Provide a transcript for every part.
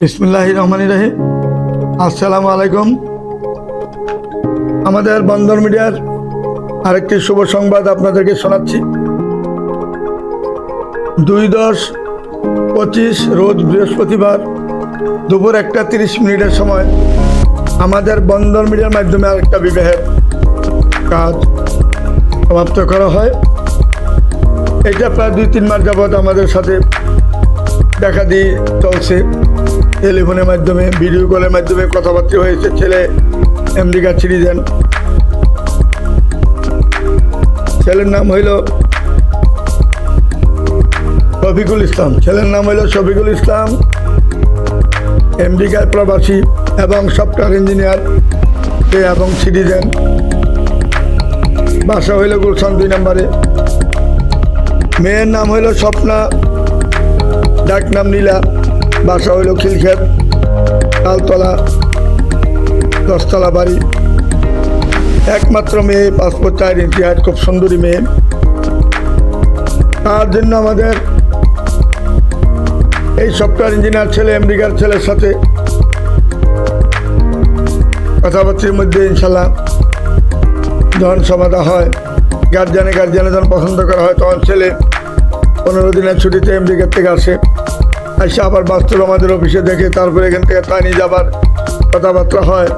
বিসমুল্লাহ রহমান রাহিম। আসসালামু আলাইকুম। আমাদের বন্দর মিডিয়ার আরেকটি শুভ সংবাদ আপনাদেরকে শোনাচ্ছি। দুই দশ পঁচিশ রোজ বৃহস্পতিবার দুপুর একটা তিরিশ মিনিটের সময় আমাদের বন্দর মিডিয়ার মাধ্যমে আরেকটা বিবাহের কাজ সমাপ্ত করা হয়। এটা প্রায় দুই তিন মাস যাবৎ আমাদের সাথে দেখা দিয়ে চলছে। টেলিফোনের মাধ্যমে ভিডিও কলের মাধ্যমে কথাবার্তা হয়েছে, ছেলে আমেরিকা সিটিজেন ছেলের নাম হইল শফিকুল ইসলাম। ছেলের নাম হইল শফিকুল ইসলাম আমেরিকার প্রবাসী এবং সফটওয়্যার ইঞ্জিনিয়ার সে এবং সিটিজেন বাসা হইল গুলশান দুই নম্বরে। মেয়ের নাম হইল স্বপ্না, ডাক নাম নীলা। বাসা হইল খিলক্ষেত তালতলা, দশতলা বাড়ি। একমাত্র মেয়ে, পাসপোর্ট চার ইতিহাস খুব সুন্দরী মেয়ে। তার জন্য আমাদের এই সফটওয়্যার ইঞ্জিনিয়ার ছেলে আমেরিকার ছেলের সাথে কথাবার্তার মধ্যে ইনশাল্লাহ যখন সমাধা হয়। গার্জিয়ানে গার্জিয়ানে যখন পছন্দ করা হয়, তখন ছেলে পনেরো দিনের ছুটিতে আমেরিকার থেকে আসে। আসে আবার বাস্তব আমাদের অফিসে দেখে তারপরে এখান থেকে তা নিয়ে যাবার কথাবার্তা হয়।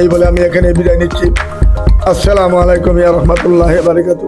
এই বলে আমি এখানে বিদায় নিচ্ছি। আসসালামু আলাইকুম ইয়া রহমতুল্লাহ বারিকাতু